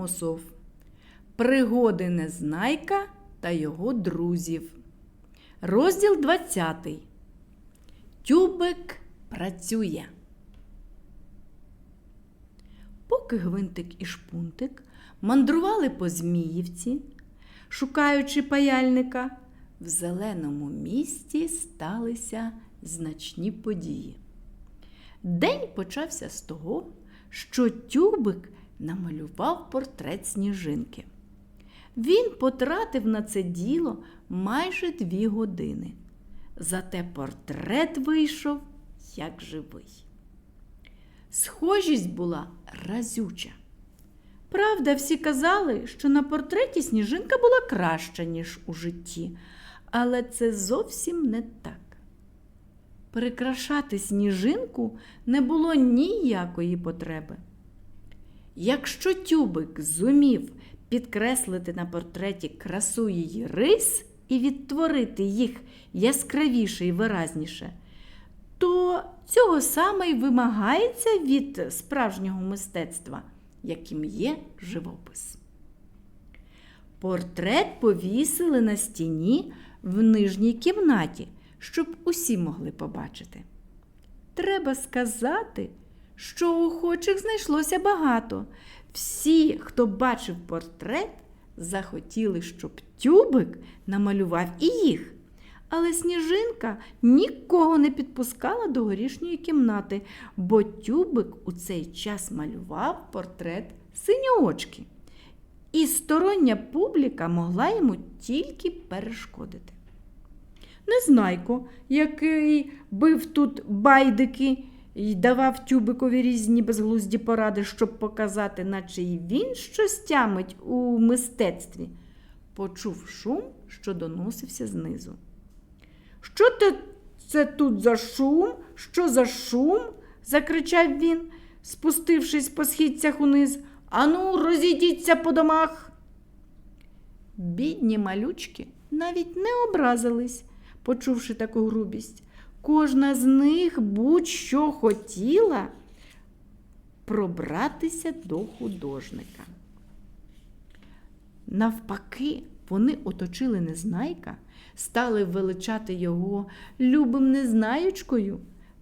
Микола Носов. Пригоди Незнайка та його друзів. Розділ 20. Тюбик працює. Поки гвинтик і шпунтик мандрували по Зміївці, шукаючи паяльника, в зеленому місті сталися значні події. День почався з того, що тюбик намалював портрет сніжинки. Він потратив на це діло майже дві години. Зате портрет вийшов як живий. Схожість була разюча. Правда, всі казали, що на портреті сніжинка була краща, ніж у житті, але це зовсім не так. Прикрашати сніжинку не було ніякої потреби. Якщо тюбик зумів підкреслити на портреті красу її рис і відтворити їх яскравіше і виразніше, то цього саме й вимагається від справжнього мистецтва, яким є живопис. Портрет повісили на стіні в нижній кімнаті, щоб усі могли побачити. Треба сказати, що охочих знайшлося багато. Всі, хто бачив портрет, захотіли, щоб тюбик намалював і їх. Але сніжинка нікого не підпускала до горішньої кімнати, бо тюбик у цей час малював портрет синьоочки. І стороння публіка могла йому тільки перешкодити. Незнайко, який бив тут байдики і давав тюбикові різні безглузді поради, щоб показати, наче й він щось тямить у мистецтві, почув шум, що доносився знизу. Що те це тут за шум? Що за шум? закричав він, спустившись по східцях униз. Ану, розійдіться по домах. Бідні малючки навіть не образились, почувши таку грубість. Кожна з них будь-що хотіла пробратися до художника. Навпаки, вони оточили незнайка, стали величати його любим незнаючкою,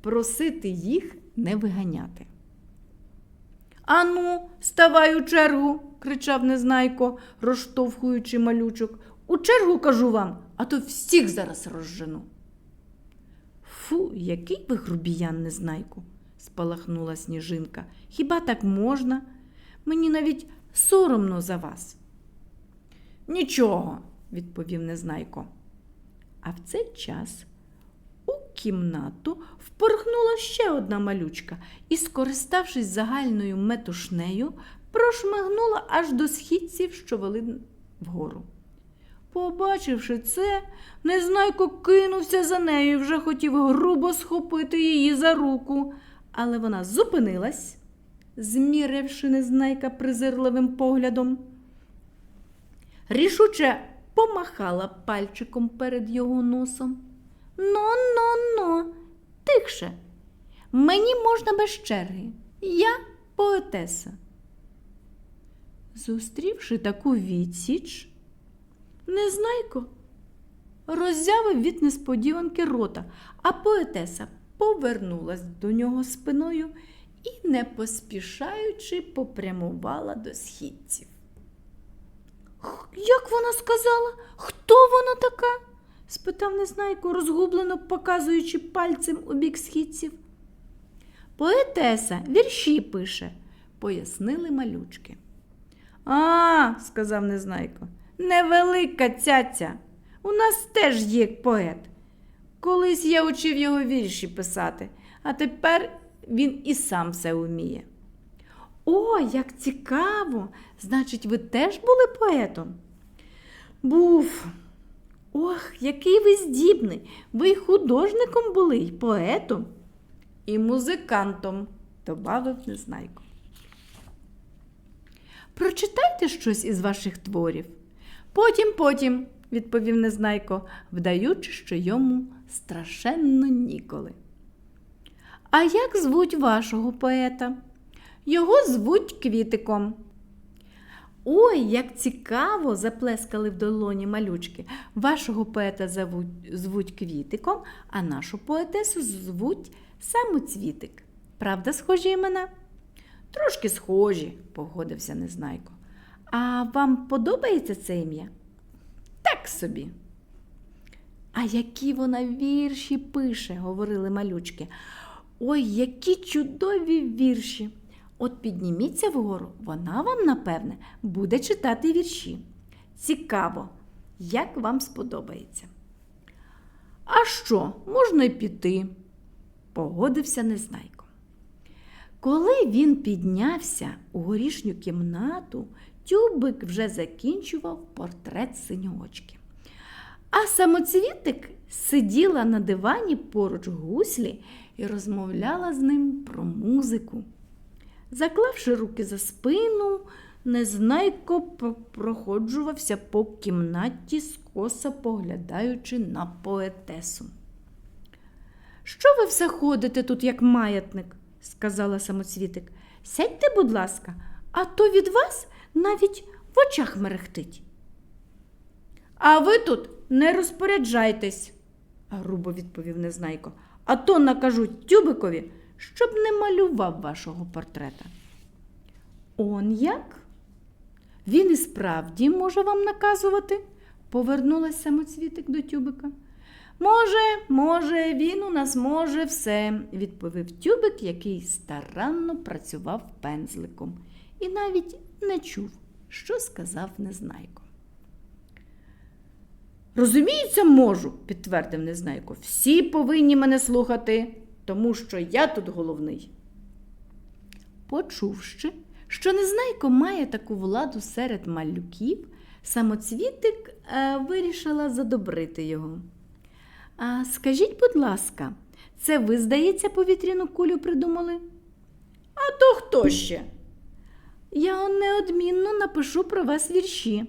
просити їх не виганяти. Ану, ставай у чергу, кричав незнайко, розштовхуючи малючок. У чергу кажу вам, а то всіх зараз розжену. Фу, який ви грубіян, незнайку, спалахнула сніжинка. Хіба так можна? Мені навіть соромно за вас. Нічого, відповів незнайко. А в цей час у кімнату впорхнула ще одна малючка і, скориставшись загальною метушнею, прошмигнула аж до східців, що вели вгору. Побачивши це, незнайко кинувся за нею і вже хотів грубо схопити її за руку, але вона зупинилась, зміривши незнайка презирливим поглядом. Рішуче помахала пальчиком перед його носом. Но-но-но, тихше. Мені можна без черги. Я поетеса. Зустрівши таку відсіч, Незнайко роззявив від несподіванки рота, а поетеса повернулась до нього спиною і, не поспішаючи, попрямувала до східців. Як вона сказала? Хто вона така? спитав Незнайко, розгублено показуючи пальцем у бік східців. Поетеса вірші пише, пояснили малючки. А, сказав Незнайко, невелика цяця. У нас теж є поет. Колись я учив його вірші писати, а тепер він і сам все вміє. О, як цікаво! Значить, ви теж були поетом? Був. Ох, який ви здібний! Ви й художником були, й поетом, і музикантом, добавив Незнайко. Прочитайте щось із ваших творів. Потім, потім, відповів Незнайко, вдаючи, що йому страшенно ніколи. А як звуть вашого поета? Його звуть Квітиком, Ой, як цікаво! заплескали в долоні малючки. Вашого поета звуть, звуть Квітиком, а нашу поетесу звуть Самоцвітик. Правда, схожі імена? Трошки схожі, погодився Незнайко. А вам подобається це ім'я? Так собі. А які вона вірші пише, говорили малючки. Ой, які чудові вірші. От підніміться вгору, вона вам, напевне, буде читати вірші. Цікаво, як вам сподобається. А що, можна й піти, погодився Незнайко. Коли він піднявся у горішню кімнату, тюбик вже закінчував портрет синьочки. А самоцвітик сиділа на дивані поруч гуслі і розмовляла з ним про музику. Заклавши руки за спину, Незнайко проходжувався по кімнаті, скоса поглядаючи на поетесу. Що ви все ходите тут, як маятник? сказала самоцвітик. Сядьте, будь ласка, а то від вас навіть в очах мерехтить. А ви тут не розпоряджайтесь, грубо відповів Незнайко, а то накажу тюбикові, щоб не малював вашого портрета. Он як? Він і справді може вам наказувати, повернулась самоцвітик до тюбика. Може, може, він у нас може все, відповів тюбик, який старанно працював пензликом і навіть не чув, що сказав Незнайко. Розуміється, можу, підтвердив Незнайко. Всі повинні мене слухати, тому що я тут головний. Почувши, що Незнайко має таку владу серед малюків, самоцвітик е, вирішила задобрити його. А скажіть, будь ласка, це ви, здається, повітряну кулю придумали? А то хто ще? Я неодмінно напишу про вас вірші.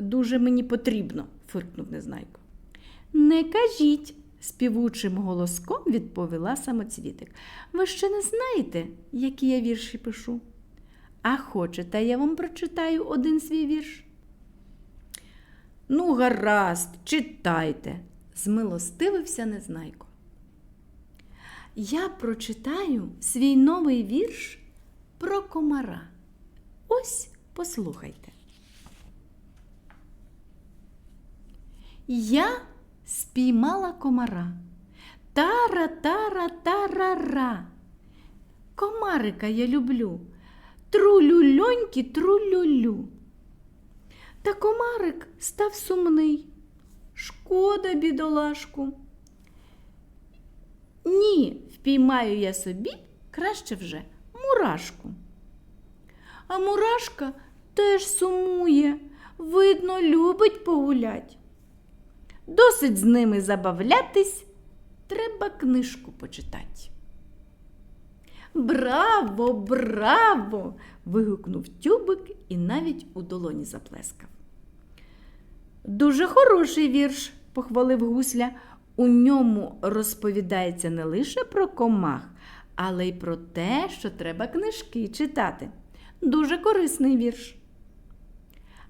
Дуже мені потрібно, фиркнув Незнайко. Не кажіть, співучим голоском відповіла самоцвітик. Ви ще не знаєте, які я вірші пишу. А хочете, я вам прочитаю один свій вірш? Ну, гаразд, читайте, змилостивився Незнайко. Я прочитаю свій новий вірш про комара. Ось послухайте. Я спіймала комара. Тара, тара, тарара. Комарика я люблю. Трулюльонькі, трулюлю. Та комарик став сумний. Шкода, бідолашку. Ні, впіймаю я собі краще вже мурашку. А мурашка теж сумує, видно, любить погулять. Досить з ними забавлятись, треба книжку почитати. Браво, браво! вигукнув тюбик і навіть у долоні заплескав. Дуже хороший вірш, похвалив гусля. У ньому розповідається не лише про комах, але й про те, що треба книжки читати. Дуже корисний вірш.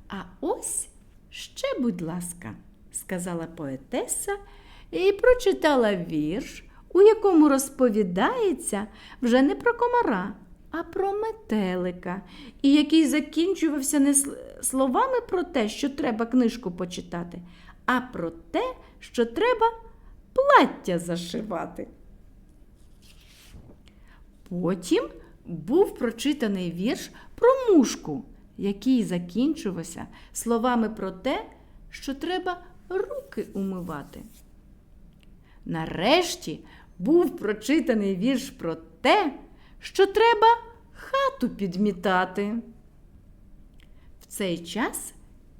А ось ще, будь ласка, сказала поетеса і прочитала вірш, у якому розповідається вже не про комара, а про метелика, і який закінчувався не словами про те, що треба книжку почитати, а про те, що треба плаття зашивати. Потім був прочитаний вірш про мушку, який закінчувався словами про те, що треба руки умивати. Нарешті був прочитаний вірш про те, що треба хату підмітати. В цей час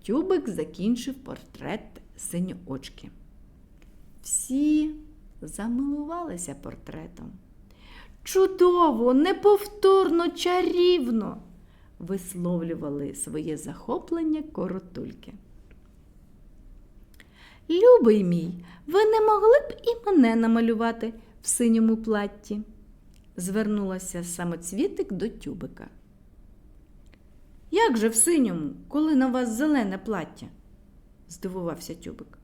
тюбик закінчив портрет синьоочки. Всі замилувалися портретом. Чудово, неповторно, чарівно, висловлювали своє захоплення коротульки. Любий мій, ви не могли б і мене намалювати в синьому платті? звернулася самоцвітик до тюбика. Як же в синьому, коли на вас зелене плаття? здивувався тюбик.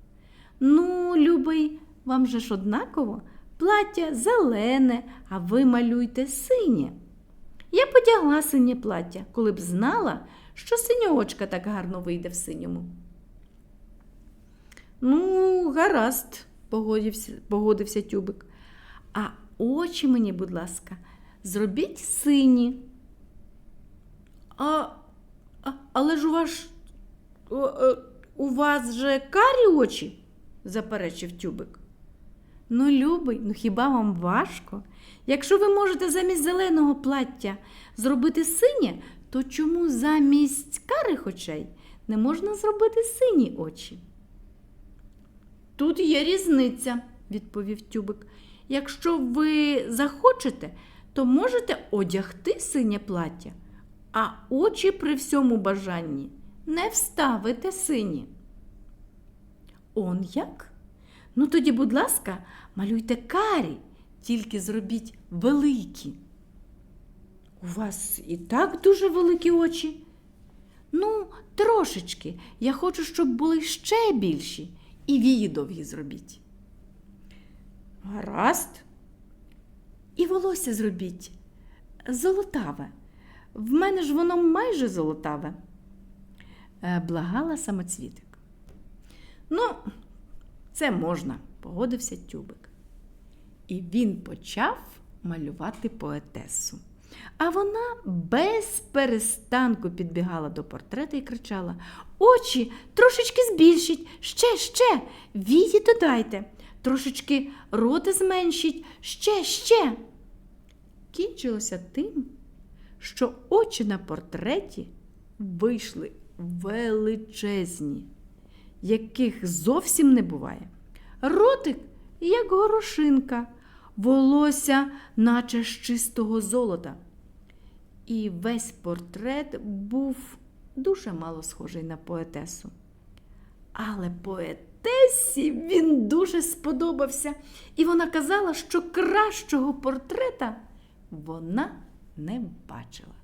Ну, любий, вам же ж однаково, плаття зелене, а ви малюйте синє. Я подягла синє плаття, коли б знала, що синьоочка так гарно вийде в синьому. Ну, гаразд, погодився, погодився тюбик. А очі мені, будь ласка, зробіть сині. А, а але ж у вас, е, у вас же карі очі, заперечив тюбик. Ну, любий, ну хіба вам важко? Якщо ви можете замість зеленого плаття зробити синє, то чому замість карих очей не можна зробити сині очі? Тут є різниця, відповів тюбик. Якщо ви захочете, то можете одягти синє плаття, а очі при всьому бажанні не вставите сині. Он як? Ну тоді, будь ласка, малюйте карі, тільки зробіть великі. У вас і так дуже великі очі. Ну, трошечки. Я хочу, щоб були ще більші, і вії довгі зробіть. Гаразд. І волосся зробіть золотаве. В мене ж воно майже золотаве, Е, благала самоцвітик. Ну, це можна, погодився тюбик. І він почав малювати поетесу. А вона без перестанку підбігала до портрета і кричала: Очі трошечки збільшіть, ще, ще, вії додайте, трошечки роти зменшіть, ще, ще. Кінчилося тим, що очі на портреті вийшли величезні, яких зовсім не буває. Ротик, як горошинка, волосся, наче з чистого золота. І весь портрет був дуже мало схожий на поетесу. Але поетесі він дуже сподобався, і вона казала, що кращого портрета вона не бачила.